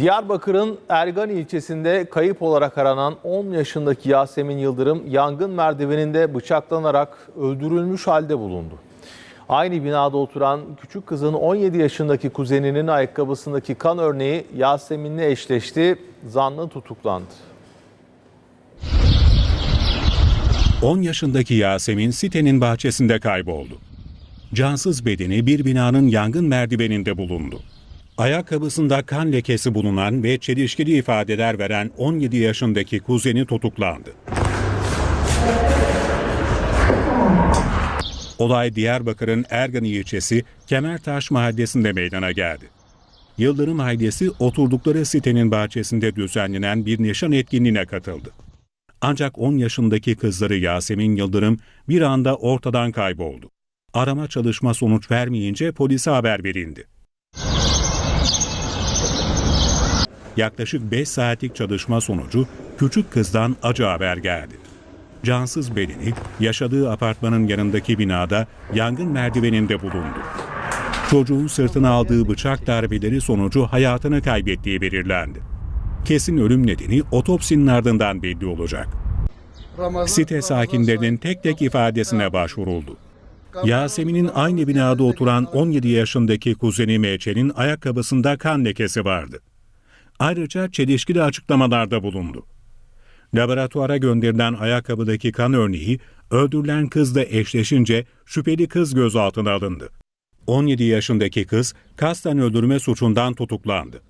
Diyarbakır'ın Ergani ilçesinde kayıp olarak aranan 10 yaşındaki Yasemin Yıldırım yangın merdiveninde bıçaklanarak öldürülmüş halde bulundu. Aynı binada oturan küçük kızın 17 yaşındaki kuzeninin ayakkabısındaki kan örneği Yasemin'le eşleşti. Zanlı tutuklandı. 10 yaşındaki Yasemin sitenin bahçesinde kayboldu. Cansız bedeni bir binanın yangın merdiveninde bulundu. Ayakkabısında kan lekesi bulunan ve çelişkili ifadeler veren 17 yaşındaki kuzeni tutuklandı. Olay Diyarbakır'ın Ergani ilçesi Kemertaş mahallesinde meydana geldi. Yıldırım ailesi oturdukları sitenin bahçesinde düzenlenen bir nişan etkinliğine katıldı. Ancak 10 yaşındaki kızları Yasemin Yıldırım bir anda ortadan kayboldu. Arama çalışma sonuç vermeyince polise haber verildi. Yaklaşık 5 saatlik çalışma sonucu küçük kızdan acı haber geldi. Cansız bedeni yaşadığı apartmanın yanındaki binada yangın merdiveninde bulundu. Çocuğun sırtına aldığı bıçak darbeleri sonucu hayatını kaybettiği belirlendi. Kesin ölüm nedeni otopsinin ardından belli olacak. Site sakinlerinin tek tek ifadesine başvuruldu. Yasemin'in aynı binada oturan 17 yaşındaki kuzeni Meçe'nin ayakkabısında kan lekesi vardı. Ayrıca çelişkili açıklamalarda bulundu. Laboratuvara gönderilen ayakkabıdaki kan örneği öldürülen kızla eşleşince şüpheli kız gözaltına alındı. 17 yaşındaki kız kasten öldürme suçundan tutuklandı.